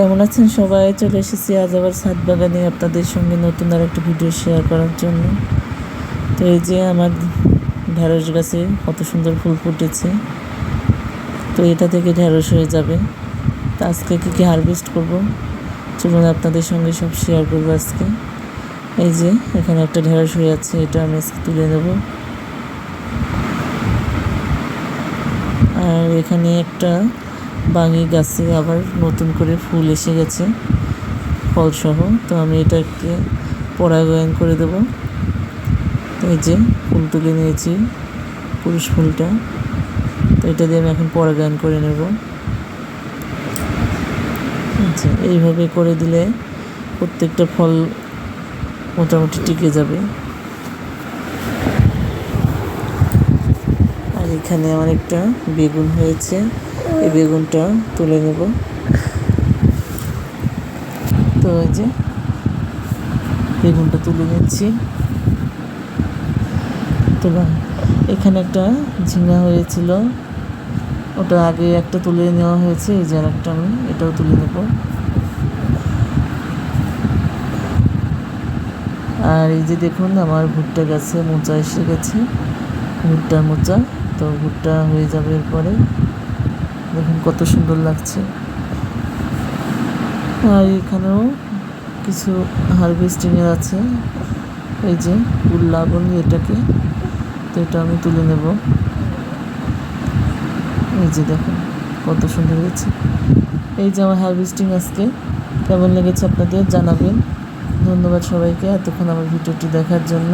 কেমন আছেন সবাই? চলে এসেছি আজ আবার ছাদ বাগানে আপনাদের সঙ্গে নতুন আর একটা ভিডিও শেয়ার করার জন্য। তো এই যে আমার ঢ্যাঁড়স গাছে কত সুন্দর ফুল ফুটেছে। তো এটা থেকে ঢ্যাঁড়স হয়ে যাবে। তো আজকে কী কী হারভেস্ট করব? চলুন আপনাদের সঙ্গে সব শেয়ার করব আজকে। এই যে এখানে একটা ঢ্যাঁড়স হয়ে আছে, এটা আমি আজকে তুলে নেব। আর এখানে একটা বাঙি গাছে আবার নতুন করে ফুল এসে গেছে, ফলসহ। তো আমি এটাকে পরাগায়ন করে দেব। এই যে ফুল তুলে নিয়েছি, পুরুষ ফুলটা। তো এটা দিয়ে আমি এখন পরাগায়ন করে নেব। আচ্ছা এইভাবে করে দিলে প্রত্যেকটা ফল মোটামুটি টিকে যাবে। আর এখানে আমার একটা বেগুন হয়েছে। এই বেগুনটা তুলে নেব। তো এই যে বেগুনটা তুলে নিচ্ছি। তো এখানে একটা ঝিঙা হয়েছিল। ওটা আগে একটা তুলে নেওয়া হয়েছে, এই যে একটা আমি এটাও তুলে নেব। আর এই যে দেখুন, আমার ভুট্টা গাছে মোচা এসে গেছে। ভুট্টার মোচা, তো ভুট্টা হয়ে যাবে এরপরে। দেখুন কত সুন্দর লাগছে। আর এখানেও কিছু হারভেস্টিংয়ের আছে। এই যে উল্লা বলি এটাকে, তো এটা আমি তুলে নেব। এই যে দেখুন কত সুন্দর হয়েছে। এই যে আমার হারভেস্টিং আজকে। কেমন লেগেছে আপনাদের জানাবেন। ধন্যবাদ সবাইকে এতক্ষণ আমার ভিডিওটি দেখার জন্য।